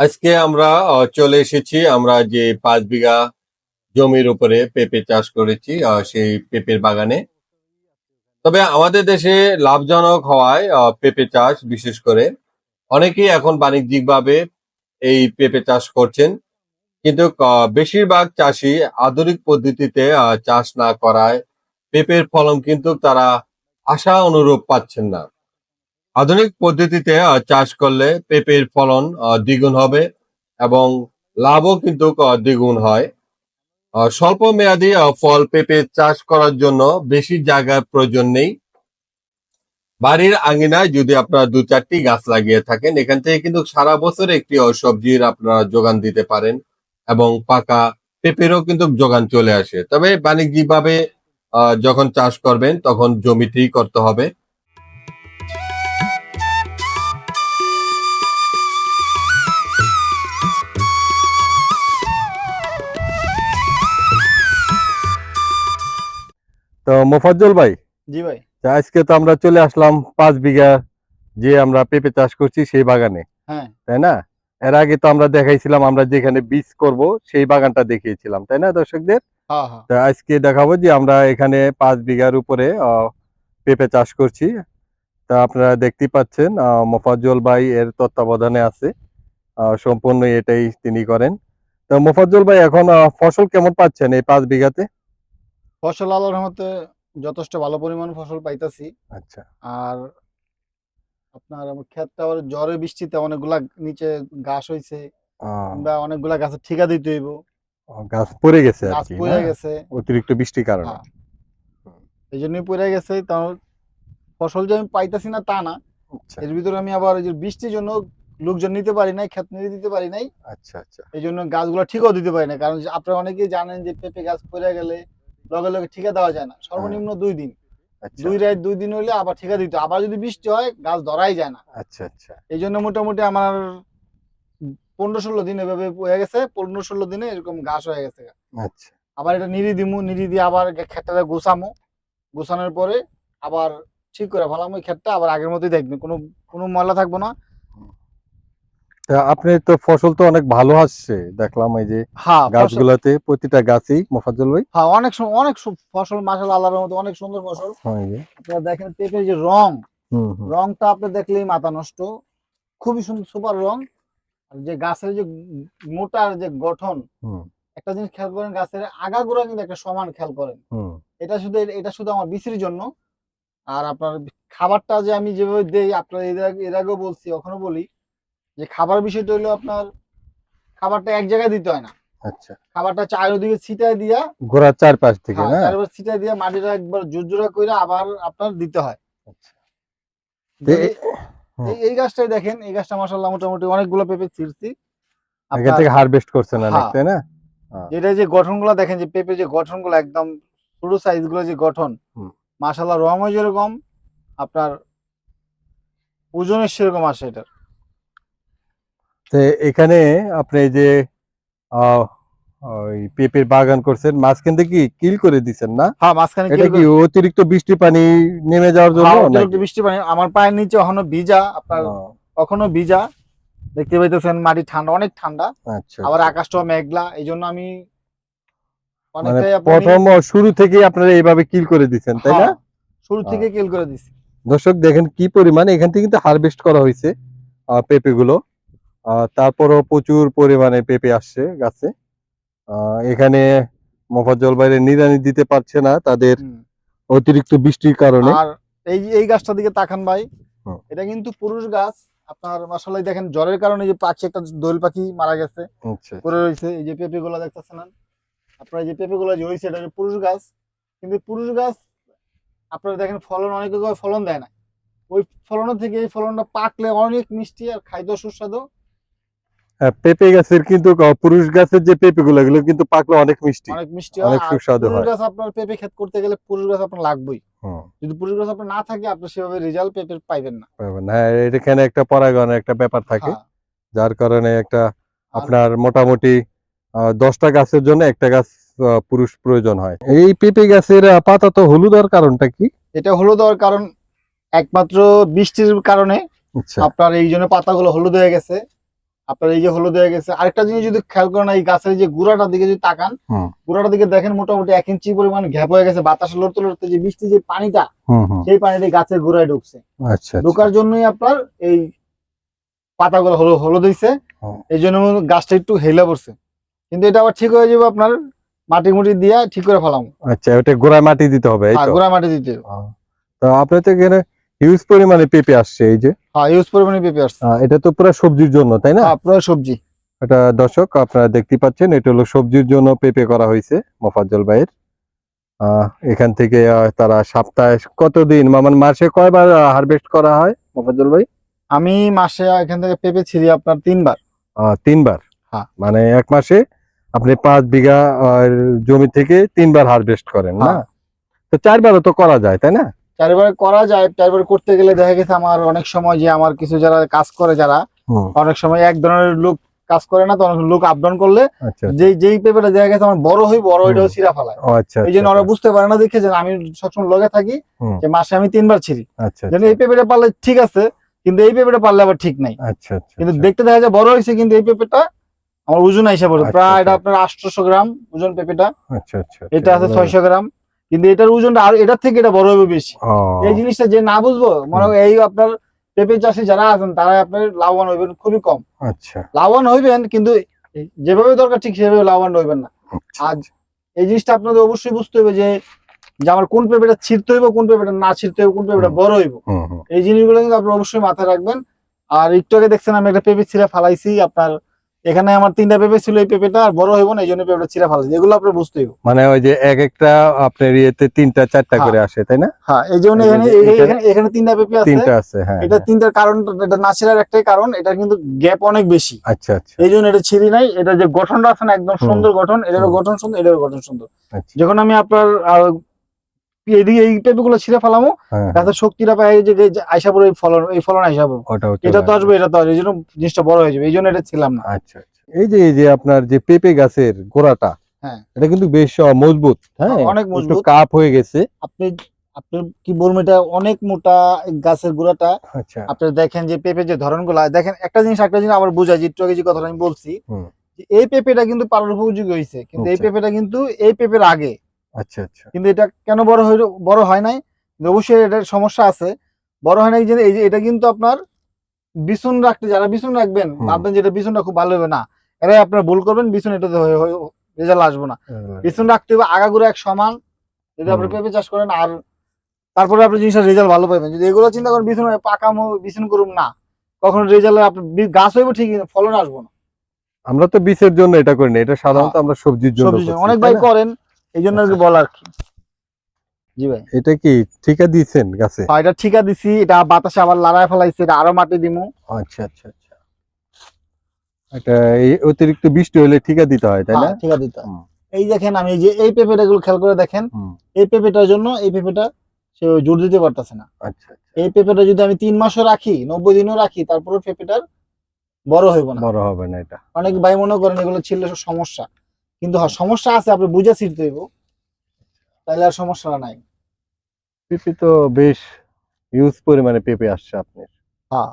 আজকে আমরা চলে এসেছি। আমরা যে পাঁচ বিঘা জমির উপরে পেঁপে চাষ করেছি সেই পেঁপের বাগানে। তবে আমাদের দেশে লাভজনক হওয়ায় পেঁপে চাষ বিশেষ করে অনেকেই এখন বাণিজ্যিকভাবে এই পেঁপে চাষ করছেন। কিন্তু বেশিরভাগ চাষি আধুনিক পদ্ধতিতে চাষ না করায় পেঁপের ফলন কিন্তু তারা আশা অনুরূপ পাচ্ছেন না। আধুনিক পদ্ধতিতে চাষ করলে পেঁপের ফলন দ্বিগুণ হবে এবং লাভও কিন্তু দ্বিগুণ হয়। স্বল্প মেয়াদি ফল পেঁপে চাষ করার জন্য বেশি জায়গার প্রয়োজন নেই। বাড়ির আঙিনায় যদি আপনারা দু চারটি গাছ লাগিয়ে থাকেন, এখান থেকে কিন্তু সারা বছর একটি সবজির আপনারা যোগান দিতে পারেন এবং পাকা পেঁপেরও কিন্তু যোগান চলে আসে। তবে বাণিজ্যিকভাবে যখন চাষ করবেন, তখন জমিতেই করতে হবে। তো মোফাজ্জল ভাই জি ভাই। তা আজকে তো আমরা চলে আসলাম পাঁচ বিঘা যে আমরা পেঁপে চাষ করছি সেই বাগানে হ্যাঁ। তাই না? এর আগে তো আমরা দেখাইছিলাম আমরা যেখানে বীজ করব সেই বাগানটা দেখিয়েছিলাম তাই না দর্শকদের? হ্যাঁ হ্যাঁ। তা আজকে দেখাবো যে আমরা এখানে পাঁচ বিঘার উপরে পেঁপে চাষ করছি। তা আপনারা দেখতেই পাচ্ছেন আহ, মোফাজ্জল ভাই এর তত্ত্বাবধানে আছে আহ, সম্পূর্ণ এটাই তিনি করেন। তো মোফাজ্জল ভাই এখন ফসল কেমন পাচ্ছেন এই পাঁচ বিঘাতে? ফসল আল্লাহর রহমতে যথেষ্ট ভালো পরিমাণ ফসল পাইতাছি। আচ্ছা। আর আপনার আমার ক্ষেতটা আবার ঝড়ে বৃষ্টিতে অনেকগুলা নিচে ঘাস হইছে। কিংবা অনেকগুলা গাছে ঠিকা দিতে হইব। গাছ পড়ে গেছে গাছ পড়ে গেছে। অতিরিক্ত বৃষ্টির কারণে। হ্যাঁ। এই জন্যই পড়ে গেছে। তার ফসল যে আমি পাইতাছি না তা না। আচ্ছা। এর ভিতরে আমি আবার ওই যে বৃষ্টির জন্য লোকজন নিতে পারি নাই ক্ষেত নিতে দিতে পারি নাই। আচ্ছা আচ্ছা। এই জন্য গাছগুলো ঠিকও দিতে পারি না কারণ আপনারা অনেকেই জানেন যে পেঁপে গাছ পড়ে গেলে লগে লগে ঠিকা দেওয়া যায় না। সর্বনিম্ন দুই দিন। আচ্ছা। দুই রাত দুই দিন হইলে আবার ঠিকা দিতে আবার যদি বৃষ্টি হয় গাছ ধরাই যায় না। আচ্ছা আচ্ছা। এই জন্য মোটামুটি আমার পনেরো ষোলো দিন এভাবে হয়ে গেছে। পনেরো ষোলো দিনে এরকম ঘাস হয়ে গেছে। আচ্ছা। আবার এটা নিরি দিমু নিরি দিয়ে আবার ক্ষেতটা গোছামু। গোছানোর পরে আবার ঠিক করে ভালো ওই ক্ষেতটা। আবার আগের মতোই দেখবেন কোনো কোনো ময়লা থাকব না। আপনি তো ফসল তো অনেক ভালো আসছে দেখলাম এই যে হ্যাঁ গাছগুলোতে প্রতিটা গাছই মোফাজ্জল ভাই। হ্যাঁ অনেক অনেক ফসল মাসাল আল্লাহর মতো অনেক সুন্দর ফসল। হ্যাঁ। আপনারা দেখেন পেঁপের যে রং রংটা আপনি দেখলেই মাথা নষ্ট। খুবই সুন্দর সুপার রং। আর যে গাছের যে মোটার যে গঠন একটা জিনিস খেয়াল করেন গাছের আগা আগাগোড়া কিন্তু একটা সমান খেয়াল করেন। এটা শুধু এটা শুধু আমার বিক্রির জন্য। আর আপনার খাবারটা যে আমি যেভাবে দেই আপনার এর আগে- এর আগেও বলছি এখনও বলি যে খাবার বিষয়টা হলো আপনার খাবারটা এক জায়গায় দিতে হয় না। আচ্ছা। খাবারটা চারিদিকে ছিটায় দিয়া ঘোড়ার চারপাশ থেকে হ্যাঁ, না? চারবার ছিটায় দিয়া মাটিটা একবার জোরজোড়া করে আবার আপনার দিতে হয়। আচ্ছা। এই- গাছটাই দেখেন এই গাছটা মাসাল্লাহ মোটামুটি অনেকগুলো পেঁপে ছিঁড়ছি। আগে থেকে হারভেস্ট করছেন অনেক হ্যাঁ। তাই না? যেটা যে গঠনগুলো দেখেন যে পেঁপে যে গঠনগুলো একদম ছোট সাইজগুলো যে গঠন হুম। মাসাল্লাহ রঙও যেরকম আপনার ওজনের সেরকম আসে এটা তো এখানে আপনি যে আহ, ওই পেঁপের বাগান করছেন মাঝখান থেকে কি কিল করে দিছেন না? হ্যাঁ মাঝখানে এটা কি অতিরিক্ত বৃষ্টি পানি নেমে যাওয়ার জন্য হ্যাঁ, অতিরিক্ত বৃষ্টি পানি আমার পায়ের নিচে এখনও ভিজা আপনার কখনো ভিজা। দেখতে পাইতেছেন মাটি ঠান্ডা অনেক ঠান্ডা। আচ্ছা। আবার। আকাশটাও মেঘলা এই জন্য আমি মানে প্রথম শুরু থেকে আপনারা এইভাবে কিল করে দিচ্ছেন তাই না? হ্যাঁ, শুরু থেকে কেল করে দিছি। দর্শক দেখেন কি পরিমাণ এখান থেকে কিন্তু হারভেস্ট করা হয়েছে পেঁপে গুলো তারপরও প্রচুর পরিমাণে পেঁপে আসছে গাছে। এখানে মোফাজ্জল বাইরে নিরানি দিতে পারছে না তাদের অতিরিক্ত বৃষ্টির কারণে। আর এই এই গাছটার দিকে তাকান ভাই এটা কিন্তু পুরুষ গাছ। আপনার মাসাল্লাহ দেখেন জ্বরের কারণে যে পাখি একটা দোয়েল পাখি মারা গেছে। আচ্ছা। পড়ে রয়েছে এই যে পেঁপে গুলা দেখতেছেন। আপনার যে পেঁপে গুলা যে হয়েছে এটা পুরুষ গাছ। কিন্তু পুরুষ গাছ আপনারা দেখেন ফলন অনেকে ফলন দেয় না। ওই ফলনের থেকে এই ফলনটা পাকলে অনেক মিষ্টি আর খাইতেও সুস্বাদু। পেঁপে গাছের কিন্তু পুরুষ গাছের যে পেঁপে গুলো এগুলো কিন্তু পাকলে অনেক মিষ্টি অনেক মিষ্টি অনেক সুস্বাদু হয়। গাছ আপনার পেঁপে ক্ষেত করতে গেলে পুরুষ গাছ আপনার লাগবেই। যদি পুরুষ গাছ আপনার না থাকে আপনি সেভাবে রেজাল্ট পেঁপে পাইবেন না। পাবেন। হ্যাঁ এখানে একটা পরাগণের একটা ব্যাপার থাকে হ্যাঁ। যার কারণে একটা আপনার মোটামুটি দশটা গাছের জন্য একটা গাছ পুরুষ প্রয়োজন হয়। এই পেঁপে গাছের আহ, পাতা তো হলুদ হওয়ার কারণটা কি? এটা হলুদ হওয়ার কারণ একমাত্র বৃষ্টির কারণে আচ্ছা। আপনার এই জন্য পাতাগুলো হলুদ হয়ে গেছে। আপনার এই যে হলুদ হয়ে গেছে আরেকটা জিনিস যদি খেয়াল করেন এই গাছের যে গুড়াটার দিকে যদি তাকান হুম। গুড়াটার দিকে দেখেন মোটামুটি এক ইঞ্চি পরিমাণ গ্যাপ হয়ে গেছে বাতাসে লড়তে লড়তে যে বৃষ্টি যে পানিটা সেই পানিটা গাছের গোড়ায় ঢুকছে আচ্ছা আচ্ছা। ঢোকার জন্যই আপনার এই পাতাগুলো হলুদ হলুদ হইছে হুম। এই জন্য গাছটা একটু হেলে পড়ছে কিন্তু এটা আবার ঠিক হয়ে যাবে আপনার মাটি মুটি দিয়ে ঠিক করে ফেলাম আচ্ছা ওটা গোড়ায় মাটি দিতে হবে এই আর তো গোড়া মাটি দিতে হবে। তো আপনার তো এখানে হিউজ পরিমাণে পেঁপে আসছে এই যে। হ্যাঁ ইউজ পরিমাণে পেঁপে আসছে। এটা তো পুরো সবজির জন্য তাই না? হ্যাঁ, পুরো সবজি। এটা দর্শক আপনারা দেখতে পাচ্ছেন এটা হলো সবজির জন্য পেঁপে করা হয়েছে মোফাজ্জল ভাইয়ের। এখান থেকে তারা সপ্তাহে কতদিন মানে মাসে কয়বার হারভেস্ট করা হয় মোফাজ্জল ভাই? আমি মাসে এখান থেকে পেঁপে ছিঁড়ি আপনার তিনবার। তিনবার? হ্যাঁ। মানে এক মাসে আপনি পাঁচ বিঘা জমি থেকে তিনবার হারভেস্ট করেন না? হ্যাঁ। তো চারবারও তো করা যায় তাই না? চারবার করা যায় চারবার করতে গেলে দেখা গেছে আমার অনেক সময় যে আমার কিছু যারা কাজ করে যারা অনেক সময় এক ধরনের লোক কাজ করে না তো অনেক লোক আপ ডাউন করলে আচ্ছা যেই যেই পেঁপেটা দেখা গেছে আমার বড় হই বড় ওইটাও। ছিঁড়া ফেলায়। আচ্ছা এই জন্য আচ্ছা, ওরা বুঝতে পারে না দেখে যে আমি সবসময় লগে থাকি যে মাসে আমি তিনবার ছিঁড়ি। আচ্ছা যেন এই পেঁপেটা পারলে ঠিক আছে কিন্তু এই পেঁপেটা পারলে আবার ঠিক নাই। আচ্ছা আচ্ছা কিন্তু আচ্ছা। দেখতে দেখা যায় বড় হয়েছে কিন্তু এই পেঁপেটা আমার ওজন হিসাবে আচ্ছা, প্রায় আচ্ছা। এটা আপনার আটশোশো গ্রাম ওজন পেঁপেটা আচ্ছা আচ্ছা এটা আছে আচ্ছা, ছয়শো গ্রাম। কিন্তু এটার ওজনটা আর এটার থেকে এটা বড় হবে বেশি। এই জিনিসটা যে না বুঝব মনে হয় এই আপনার পেঁপে চাষি যারা আছেন তারা আপনার লাভবান হইবেন খুবই কম। আচ্ছা। লাভবান হইবেন কিন্তু যেভাবে দরকার ঠিক সেভাবে লাভবান হইবেন না। আজ এই জিনিসটা আপনাদের অবশ্যই বুঝতে হবে যে যে আমার কোন পেঁপেটা ছিঁড়তে হইব কোন পেঁপেটা না ছিঁড়তে হইব কোন পেঁপেটা বড় হইব। এই জিনিসগুলো কিন্তু আপনার অবশ্যই মাথায় রাখবেন। আর একটু আগে দেখছেন আমি একটা পেঁপে ছিঁড়ে ফালাইছি আপনার এখানে আমার তিনটা পেঁপে ছিল এই পেঁপেটা আর বড় হইব না এই জন্য পেঁপেটা ছিঁড়ে ফালাইছি এগুলো আপনার বুঝতে হইব মানে ওই যে এক একটা আপনার ইয়েতে তিনটা চারটা হ্যাঁ। করে আসে তাই না? হ্যাঁ এই জন্য এখানে এখানে- তিনটা পেঁপে আছে। তিনটা আছে হ্যাঁ এটা হ্যাঁ। তিনটার কারণ এটা না একটাই কারণ এটা কিন্তু গ্যাপ অনেক বেশি। আচ্ছা আচ্ছা। এই জন্য এটা ছিঁড়ি নাই এটা যে গঠনটা আছে না একদম সুন্দর গঠন এটারও গঠন সুন্দর এটারও গঠন সুন্দর। আচ্ছা। যখন আমি আপনার এদিকে এই পেঁপে গুলো ছিঁড়ে ফেলামো হ্যাঁ গাছের শক্তিটা পাই যে আইসা পড়ে এই ফলন এই ফলন আইসা পড়ে এটা তো আসবে। এটা তো আসবে এই জন্য জিনিসটা বড় হয়ে যাবে এই জন্য এটা ছিলাম না। আচ্ছা আচ্ছা। এই যে এই যে আপনার যে পেঁপে গাছের গোড়াটা হ্যাঁ। এটা কিন্তু বেশ মজবুত। হ্যাঁ অনেক মজবুত। কাপ হয়ে গেছে। আপনি আপনি কি বলব এটা অনেক মোটা গাছের গোড়াটা। আচ্ছা। আপনি দেখেন যে পেঁপে যে ধরনগুলা দেখেন একটা জিনিস একটা জিনিস আবার বোঝাই যে একটু আগে যে কথাটা আমি বলছি যে এই পেঁপেটা কিন্তু পালার উপযোগী হয়েছে কিন্তু এই। পেঁপেটা কিন্তু এই পেঁপের আগে আচ্ছা আচ্ছা। কিন্তু এটা কেন বড় হইল বড় হয় নাই? অবশ্যই এটার সমস্যা আছে। বড় হয় নাই যে এই যে এটা কিন্তু আপনার বিছুন রাখতে যারা বিছুন রাখবেন। ভাববেন যে এটা বিছুনটা খুব ভালো হবে না। এরাই আপনার ভুল করবেন বিছুন এটাতে রেজাল্ট আসব না। বিছুন রাখতে হবে আগাগুলো এক সমান। যদি আপনি পেঁপে চাষ করেন আর তারপরে আপনি জিনিসটা রেজাল্ট ভালো পাবেন। যদি এগুলো চিন্তা করেন বিছুন পাকা বিছুন করুন না। কখনো রেজাল্ট আপনি গাছ হইব ঠিক ফলন আসব না। আমরা তো বীজের জন্য এটা করি না। এটা সাধারণত আমরা সবজির জন্য অনেক ভাই করেন এই জন্য আর কি। বলার কি জি ভাই। এটা কি ঠিকা দিয়েছেন গাছে? এটা ঠিকা দিছি এটা বাতাসে আবার ফেলাইছে এটা আরও মাটি দিমু। আচ্ছা আচ্ছা আচ্ছা। এটা এই অতিরিক্ত বৃষ্টি হলে ঠিকা দিতে হয় তাই না? ঠিকা দিতে। এই দেখেন আমি যে এই পেঁপেটা গুলো খেয়াল করে দেখেন এই পেঁপেটার জন্য এই পেঁপেটা সে জোর দিতে পারতেছে না। আচ্ছা আচ্ছা। এই পেঁপেটা যদি আমি তিন মাসও রাখি নব্বই দিনও রাখি তারপরে পেঁপেটার বড় হইব না। বড় হবে না এটা। অনেক ভাই মনে করেন এগুলো ছিল সমস্যা। কিন্তু হ্যাঁ সমস্যা আছে আপনি বুঝে ছিটতে হইব তাহলে আর সমস্যা নাই। পেঁপে তো বেশ ইউজ পরিমাণে পেঁপে আসছে আপনার। হ্যাঁ।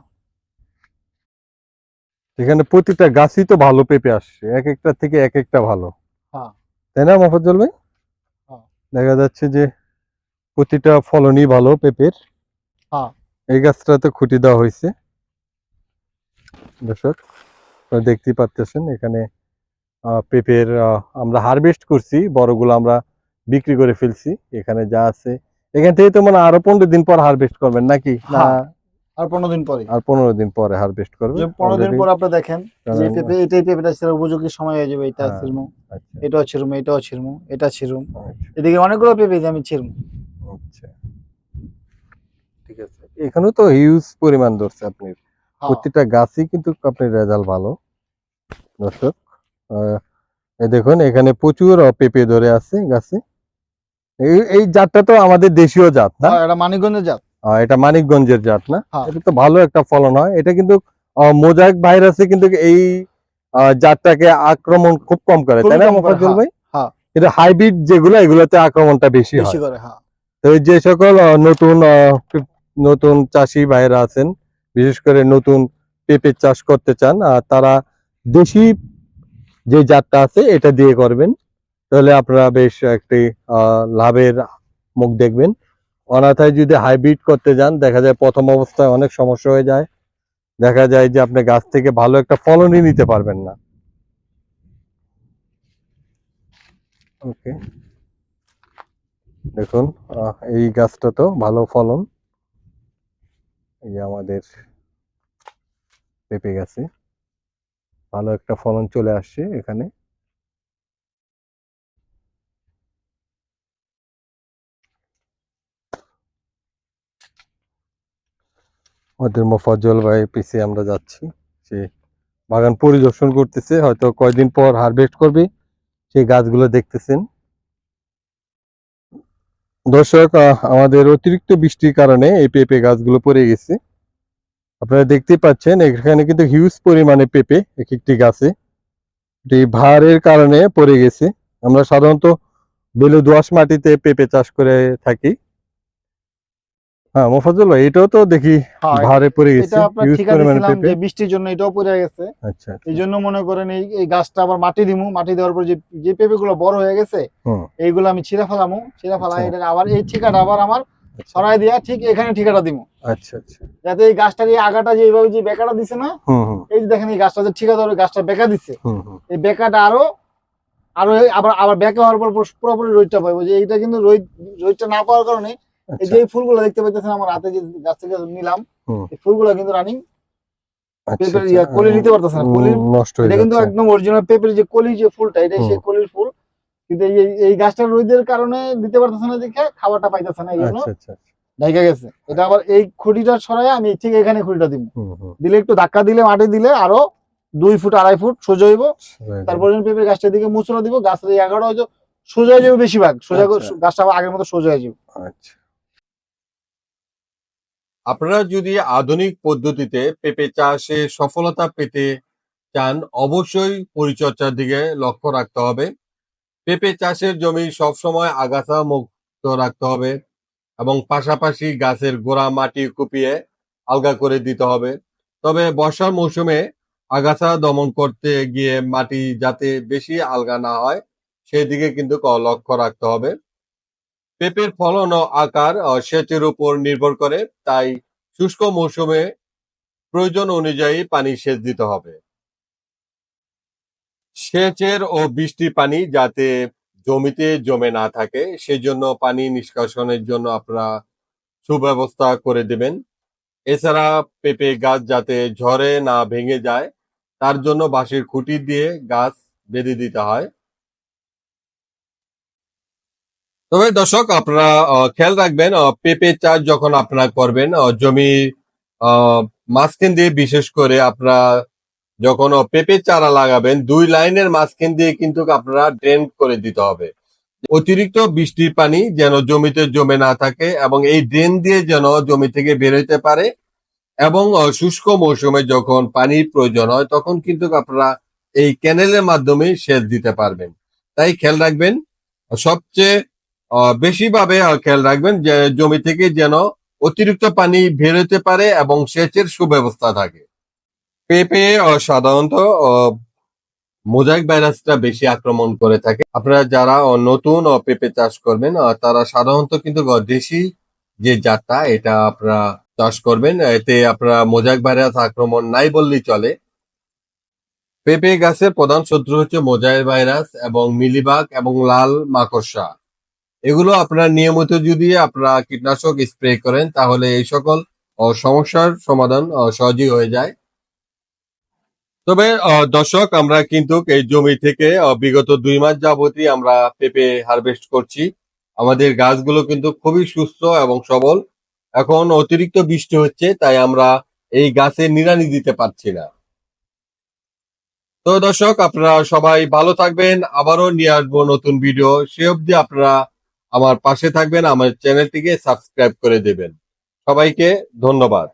এখানে প্রতিটা গাছই তো ভালো পেঁপে আসছে এক একটা থেকে এক একটা ভালো। হ্যাঁ। তাই না মফাজ্জল ভাই? হ্যাঁ। দেখা যাচ্ছে যে প্রতিটা ফলনই ভালো পেঁপের হ্যাঁ। এই গাছটাতে খুঁটি দেওয়া হয়েছে। দর্শক দেখতেই পাচ্ছেন এখানে পেঁপের আহ, আমরা হারভেস্ট করছি বড়গুলো আমরা বিক্রি করে ফেলছি এখানে যা আছে। এখান থেকে তো মানে আরও পনেরো দিন পর হারভেস্ট করবেন নাকি? না? হ্যাঁ। আর পনেরো দিন পরে। আর পনেরো দিন পরে হারভেস্ট করবেন পনেরো দিন পর আপনি দেখেন যে পেঁপে এটাই পেঁপেটা ছিল উপযোগী সময় হয়ে যাবে এটা হ্যাঁ। আচ্ছা। এটাও এটা ছিড়ুম আচ্ছা। এদিকে অনেকগুলো পেঁপে আমি আচ্ছা। ঠিক আছে। এখানেও তো হিউজ পরিমাণ ধরছে আপনি হ্যাঁ। প্রতিটা গাছই কিন্তু আপনার রেজাল্ট ভালো। দর্শক এই দেখুন এখানে প্রচুর পেঁপে ধরে আছে গাছে। এই জাতটা তো আমাদের দেশীয় জাত না? হ্যাঁ, এটা মানিকগঞ্জের জাত। এটা মানিকগঞ্জের জাত না? হ্যাঁ। এটা তো ভালো একটা ফলন হয়। এটা কিন্তু মোজাইক ভাইরাসে কিন্তু এই জাতটাকে আক্রমণ খুব কম করে তাই না মোফাজ্জল ভাই? হ্যাঁ। এটা হাইব্রিড যেগুলো এগুলোতে আক্রমণটা বেশি হয়। বেশি করে হ্যাঁ। তো যে সকল নতুন নতুন চাষি ভাইরা আছেন বিশেষ করে নতুন পেঁপে চাষ করতে চান আর তারা দেশি যে জাতটা আছে, এটা দিয়ে করবেন। তাহলে আপনারা বেশ একটি লাভের মুখ দেখবেন। অনাথায় যদি হাইব্রিড করতে যান, দেখা যায় প্রথম অবস্থায় অনেক সমস্যা হয়ে যায়। দেখা যায় যে আপনি গাছ থেকে ভালো একটা ফলনই নিতে পারবেন না। ওকে। দেখুন এই গাছটা তো ভালো ফলন। এই আমাদের পেঁপে গাছে। ভালো একটা ফলন চলে আসছে এখানে। আমাদের মোফাজ্জল ভাই পিছিয়ে আমরা যাচ্ছি। সে বাগান পরিদর্শন করতেছে, হয়তো কয়দিন পর হারভেস্ট করবে। সেই গাছগুলো দেখতেছেন। দর্শক আমাদের অতিরিক্ত বৃষ্টির কারণে এই পেঁপে গাছগুলো পড়ে গেছে। আপনারা দেখতেই পাচ্ছেন এখানে কিন্তু হিউজ পরিমাণে পেঁপে এক একটি গাছে। এটি ভারের কারণে পড়ে গেছে। আমরা সাধারণত বেলু দোআঁশ মাটিতে পেঁপে চাষ করে থাকি। হ্যাঁ মোফাজ্জল ভাই এটাও তো দেখি ভারে পড়ে গেছে পরিমাণে পেঁপে। বৃষ্টির জন্য এটাও পড়ে গেছে। আচ্ছা এই জন্য মনে করেন এই এই গাছটা আবার মাটি দিমু। মাটি দেওয়ার পর যে যে পেঁপে গুলো বড় হয়ে গেছে এইগুলো আমি ছিঁড়ে ফেলামু ছিঁড়ে ফেলা আচ্ছা। এটা আবার এই ঠিকাটা আবার আমার আচ্ছা। ছড়াই দিয়া ঠিক এখানে ঠিকাটা দিমু। আচ্ছা আচ্ছা। যাতে এই গাছটার এই আগাটা যে এইভাবে যে বেকাটা দিছে না এই যে দেখেন এই গাছটা যে ঠিকা ধরে গাছটা বেকা দিছে হুম হুম। এই বেকাটা আরও আরও আবার আবার বেকা হওয়ার পর পুরো- পুরোপুরি রোদটা পাইবো। যে এইটা কিন্তু রোদ রোদটা না পাওয়ার কারণে এই আচ্ছা। যে ফুলগুলো দেখতে পাইতেছেন আমার হাতে যে গাছ থেকে নিলাম। এই ফুলগুলো কিন্তু রানিং আচ্ছা পেঁপের কলি নিতে পারতেছে না। কলি নষ্ট হয়ে এটা কিন্তু একদম অরিজিনাল পেঁপের যে কলি যে ফুলটা এটা সেই। কলির ফুল। কিন্তু এই এই গাছটার রোদের কারণে দিতে পারতেছে না দেখে খাবারটা পাইতেছে না এই জন্য। আচ্ছা আচ্ছা ঢেকে গেছে। এটা আবার এই খুঁটিটা ছড়াই আমি ঠিক এখানে খুঁটিটা দিব। দিলে একটু ধাক্কা দিলে মাটি দিলে আরও দুই ফুট আড়াই ফুট সোজা হইব। তারপর যখন গাছটার দিকে মুচড়া দিব। গাছের এই এগারো হয়তো সোজা হয়ে যাবে বেশিরভাগ। সোজা আচ্ছা। গাছটা আগের মতো সোজা হয়ে যাবে যাবে। আচ্ছা। আপনারা যদি আধুনিক পদ্ধতিতে পেঁপে চাষে সফলতা পেতে চান অবশ্যই পরিচর্যার দিকে লক্ষ্য রাখতে হবে। পেঁপে চাষের জমি সবসময় আগাছা মুক্ত রাখতে হবে এবং পাশাপাশি গাছের গোড়া মাটি কুপিয়ে আলগা করে দিতে হবে। তবে বর্ষার মৌসুমে আগাছা দমন করতে গিয়ে মাটি যাতে বেশি আলগা না হয়, সেদিকে কিন্তু ক- লক্ষ্য রাখতে হবে। পেঁপের ফলন ও আকার সেচের উপর নির্ভর করে, তাই শুষ্ক মৌসুমে প্রয়োজন অনুযায়ী পানি সেচ দিতে হবে। সেচের ও বৃষ্টি পানি যাতে জমিতে জমে না থাকে, সেজন্য পানি নিষ্কাশনের জন্য আপনারা সুব্যবস্থা করে দেবেন। এছাড়া পেঁপে গাছ যাতে ঝড়ে না ভেঙে যায়, তার জন্য বাঁশের খুঁটি দিয়ে গাছ বেঁধে দিতে হয়। তবে দর্শক, আপনারা খেয়াল রাখবেন পেঁপে চাষ যখন আপনারা করবেন জমি মাঝখান দিয়ে বিশেষ করে আপনারা যখন পেঁপে চারা লাগাবেন, দুই লাইনের মাঝখান দিয়ে কিন্তু আপনারা ড্রেন করে দিতে হবে। অতিরিক্ত বৃষ্টির পানি যেন জমিতে জমে না থাকে এবং এই ড্রেন দিয়ে যেন জমি থেকে বের হইতে পারে এবং শুষ্ক মৌসুমে যখন পানির প্রয়োজন হয়, তখন কিন্তু আপনারা এই ক্যানেলের মাধ্যমে সেচ দিতে পারবেন। তাই খেয়াল রাখবেন, সবচেয়ে বেশিভাবে খেয়াল রাখবেন যে জমি থেকে যেন অতিরিক্ত পানি বের হতে পারে এবং সেচের সুব্যবস্থা থাকে। পেঁপে সাধারণত মোজাইক ভাইরাসটা বেশি আক্রমণ করে থাকে। আপনারা যারা নতুন পেঁপে চাষ করবেন তারা সাধারণত কিন্তু দেশি যে জাতটা, এটা আপনারা চাষ করবেন। এতে আপনারা মোজাইক ভাইরাস আক্রমণ নাই বললেই চলে। পেঁপে গাছের প্রধান শত্রু হচ্ছে মোজাইক ভাইরাস এবং মিলিবাগ এবং লাল মাকড়সা। এগুলো আপনারা নিয়মিত যদি আপনারা কীটনাশক স্প্রে করেন, তাহলে এই সকল সমস্যার সমাধান সহজেই হয়ে যায়। তবে দর্শক, আমরা কিন্তু এই জমি থেকে বিগত দুই মাস যাবতই আমরা পেঁপে হারভেস্ট করছি। আমাদের গাছগুলো কিন্তু খুবই সুস্থ এবং সবল। এখন অতিরিক্ত বৃষ্টি হচ্ছে, তাই আমরা এই গাছে নিড়ানি দিতে পারছি না। তো দর্শক, আপনারা সবাই ভালো থাকবেন, আবারও নিয়ে আসব নতুন ভিডিও। সে অবধি আপনারা আমার পাশে থাকবেন, আমার চ্যানেলটিকে সাবস্ক্রাইব করে দেবেন। সবাইকে ধন্যবাদ।